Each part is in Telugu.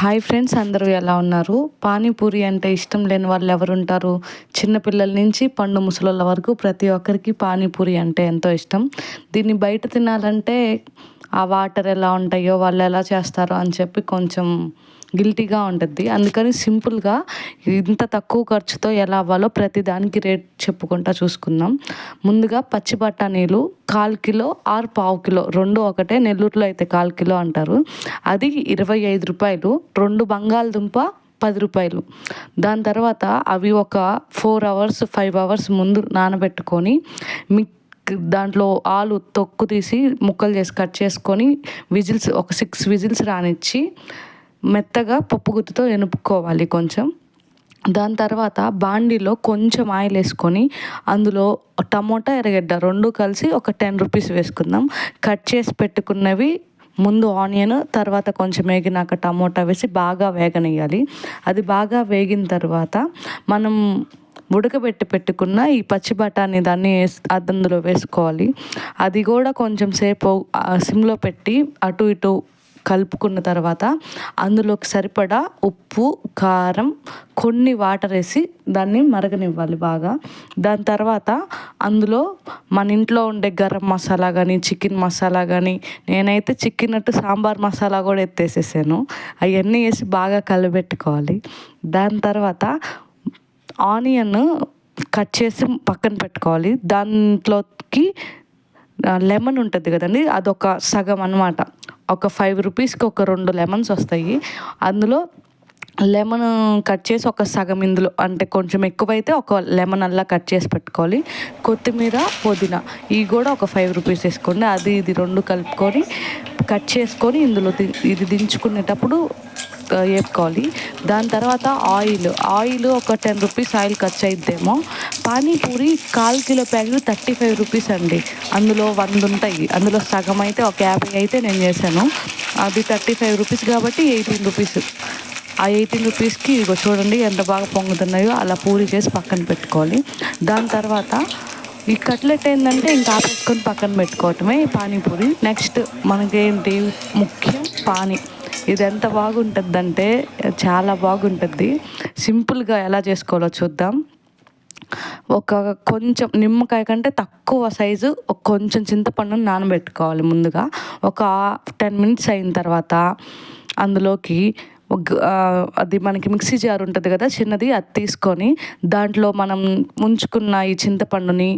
హాయ్ ఫ్రెండ్స్ అందరూ ఎలా ఉన్నారు? పానీపూరి అంటే ఇష్టం లేని వాళ్ళు ఎవరు ఉంటారు చిన్నపిల్లల నుంచి పండు ముసలోళ్ళ వరకు ప్రతి ఒక్కరికి పానీపూరి అంటే ఎంతో ఇష్టం. దీన్ని బయట తినాలంటే ఆ వాటర్ ఎలా ఉంటాయో వాళ్ళు ఎలా చేస్తారో అని చెప్పి కొంచెం గిల్టీగా ఉంటుంది. అందుకని సింపుల్గా ఇంత తక్కువ ఖర్చుతో ఎలా అవ్వాలో ప్రతి దానికి రేట్ చెప్పుకుంటా చూసుకుందాం. ముందుగా పచ్చి బఠానీలు కాల్ కిలో ఆర్ పావు కిలో రెండు ఒకటే నెల్లూరులో అయితే కాల్ కిలో అంటారు. అది ఇరవై ఐదు రూపాయలు రెండు బంగాళదుంప పది రూపాయలు. దాని తర్వాత అవి ఒక ఫోర్ అవర్స్ ఫైవ్ అవర్స్ ముందు నానబెట్టుకొని మిక్ దాంట్లో ఆలు తొక్కు తీసి ముక్కలు చేసి కట్ చేసుకొని విజిల్స్ ఒక సిక్స్ విజిల్స్ రానిచ్చి మెత్తగా పప్పు గుత్తుతో ఎనుపుకోవాలి కొంచెం. దాని తర్వాత బాండీలో కొంచెం ఆయిల్ వేసుకొని అందులో టమోటా ఎర్రగడ్డ రెండు కలిసి ఒక టెన్ రూపీస్ వేసుకుందాం. కట్ చేసి పెట్టుకున్నవి ముందు ఆనియన్ తర్వాత కొంచెం వేగినాక టమోటా వేసి బాగా వేగనేయాలి అది బాగా వేగిన తర్వాత మనం ఉడకబెట్టి పెట్టుకున్న ఈ పచ్చి బఠానీ దాన్ని వేసి అందులో వేసుకోవాలి. అది కూడా కొంచెం సేపు సిమ్లో పెట్టి అటు ఇటు కలుపుకున్న తర్వాత అందులోకి సరిపడా ఉప్పు కారం కొన్ని వాటర్ వేసి దాన్ని మరగనివ్వాలి బాగా. దాని తర్వాత అందులో మన ఇంట్లో ఉండే గరం మసాలా కానీ చికెన్ మసాలా కానీ నేనైతే చికెన్ అట్టు సాంబార్ మసాలా కూడా ఎత్తేసేసాను. అవన్నీ వేసి బాగా కలిపెట్టుకోవాలి దాని తర్వాత ఆనియన్ కట్ చేసి పక్కన పెట్టుకోవాలి. దాంట్లోకి లెమన్ ఉంటుంది కదండి అదొక సగం అనమాట ఒక ఫైవ్ రూపీస్కి ఒక రెండు లెమన్స్ వస్తాయి. అందులో లెమన్ కట్ చేసి ఒక సగం ఇందులో అంటే కొంచెం ఎక్కువైతే ఒక లెమన్ అలా కట్ చేసి పెట్టుకోవాలి. కొత్తిమీర పుదీనా ఇవి కూడా ఒక ఫైవ్ రూపీస్ వేసుకోండి. అది ఇది రెండు కలుపుకొని కట్ చేసుకొని ఇందులో ఇది దించుకునేటప్పుడు వేపుకోవాలి దాని తర్వాత ఆయిల్. ఆయిల్ ఒక టెన్ రూపీస్ ఆయిల్ ఖర్చు అయిద్దేమో. Panipuri call kilo packet thirty five rupees అండి. అందులో వంద ఉంటాయి. అందులో సగం అయితే ఒక యాభై అయితే నేను చేశాను. అది థర్టీ ఫైవ్ రూపీస్ కాబట్టి ఎయిటీన్ రూపీస్. ఆ ఎయిటీన్ రూపీస్కి ఇగో చూడండి ఎంత బాగా పొంగుతున్నాయో. అలా పూరి చేసి పక్కన పెట్టుకోవాలి. దాని తర్వాత ఈ కట్లెట్ ఏంటంటే ఇంకా ఆపేసుకొని పక్కన పెట్టుకోవటమే పానీపూరి. నెక్స్ట్ మనకేంటి? ముఖ్యం పానీ. ఇది ఎంత బాగుంటుందంటే చాలా బాగుంటుంది. సింపుల్గా ఎలా చేసుకోవాలో చూద్దాం. ఒక కొంచెం నిమ్మకాయ కంటే తక్కువ సైజు ఒక కొంచెం చింతపండును నానబెట్టుకోవాలి ముందుగా. ఒక టెన్ మినిట్స్ అయిన తర్వాత అందులోకి అది మనకి మిక్సీ జార్ ఉంటుంది కదా చిన్నది అది తీసుకొని దాంట్లో మనం ముంచుకున్న ఈ చింతపండుని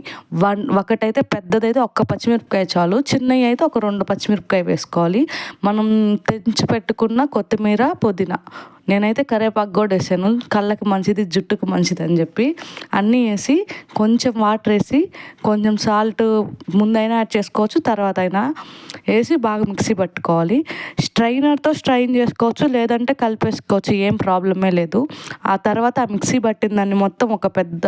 వన్ ఒకటైతే పెద్దదైతే ఒక్క పచ్చిమిరపకాయ చాలు చిన్నవి అయితే ఒక రెండు పచ్చిమిరపకాయ వేసుకోవాలి. మనం తెంచి పెట్టుకున్న కొత్తిమీర పుదీనా. నేనైతే కరివేపాకు కూడా వేసాను కళ్ళకి మంచిది జుట్టుకు మంచిది అని చెప్పి. అన్నీ వేసి కొంచెం వాటర్ వేసి కొంచెం సాల్ట్ ముందైనా యాడ్ చేసుకోవచ్చు తర్వాత అయినా వేసి బాగా మిక్సీ పట్టుకోవాలి. స్ట్రైనర్తో స్ట్రైన్ చేసుకోవచ్చు లేదంటే కలిపేసుకోవచ్చు ఏం ప్రాబ్లమే లేదు. ఆ తర్వాత ఆ మిక్సీ పట్టిన దాన్ని మొత్తం ఒక పెద్ద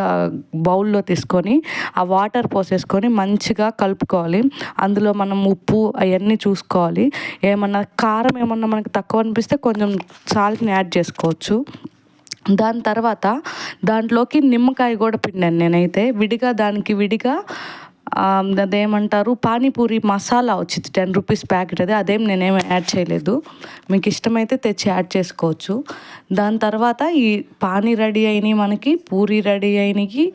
బౌల్లో తీసుకొని ఆ వాటర్ పోసేసుకొని మంచిగా కలుపుకోవాలి. అందులో మనం ఉప్పు అవన్నీ చూసుకోవాలి. ఏమన్నా కారం ఏమన్నా మనకు తక్కువ అనిపిస్తే కొంచెం సాల్ట్ని యాడ్ చేసుకోవచ్చు. దాని తర్వాత దాంట్లోకి నిమ్మకాయ కూడా పిండాను నేనైతే. విడిగా దానికి విడిగా అదేమంటారు? పానీపూరి మసాలా వచ్చింది. టెన్ రూపీస్ ప్యాకెట్ అది. అదేం నేనేం యాడ్ చేయలేదు. మీకు ఇష్టమైతే తెచ్చి యాడ్ చేసుకోవచ్చు. దాని తర్వాత ఈ పానీ రెడీ అయినాయి మనకి పూరి రెడీ అయినాయి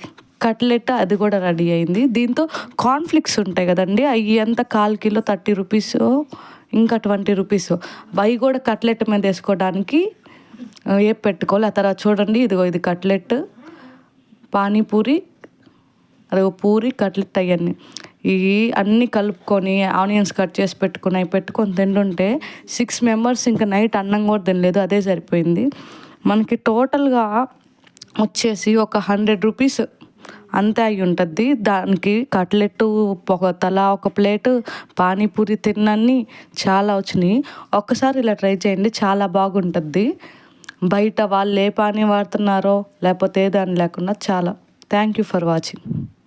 కట్లెట్ అది కూడా రెడీ అయింది. దీంతో కార్న్ఫ్లిక్స్ ఉంటాయి కదండి అవి ఎంత కాల్ కిలో థర్టీ రూపీస్ ఇంకా ట్వంటీ రూపీస్ అవి కూడా కట్లెట్ మీద వేసుకోవడానికి ఏ పెట్టుకోవాలి? ఆ తర్వాత చూడండి ఇదిగో ఇది కట్లెట్ పానీపూరి అది ఒక పూరి కట్లెట్ అవన్నీ ఇవి అన్నీ కలుపుకొని ఆనియన్స్ కట్ చేసి పెట్టుకుని అవి పెట్టుకొని తింటుంటే సిక్స్ మెంబర్స్ ఇంకా నైట్ అన్నం కూడా తినలేదు అదే సరిపోయింది. మనకి టోటల్గా వచ్చేసి ఒక హండ్రెడ్ రూపీస్ అంతే అయి ఉంటుంది దానికి కట్లెట్ ఒక తల ఒక ప్లేటు పానీపూరి తిన్నన్ని చాలా వచ్చినాయి. ఒక్కసారి ఇలా ట్రై చేయండి చాలా బాగుంటుంది బయట వాళ్ళు ఏ పానీ వాడుతున్నారో లేకపోతే ఏ దాని లేకుండా చాలా. Thank you for watching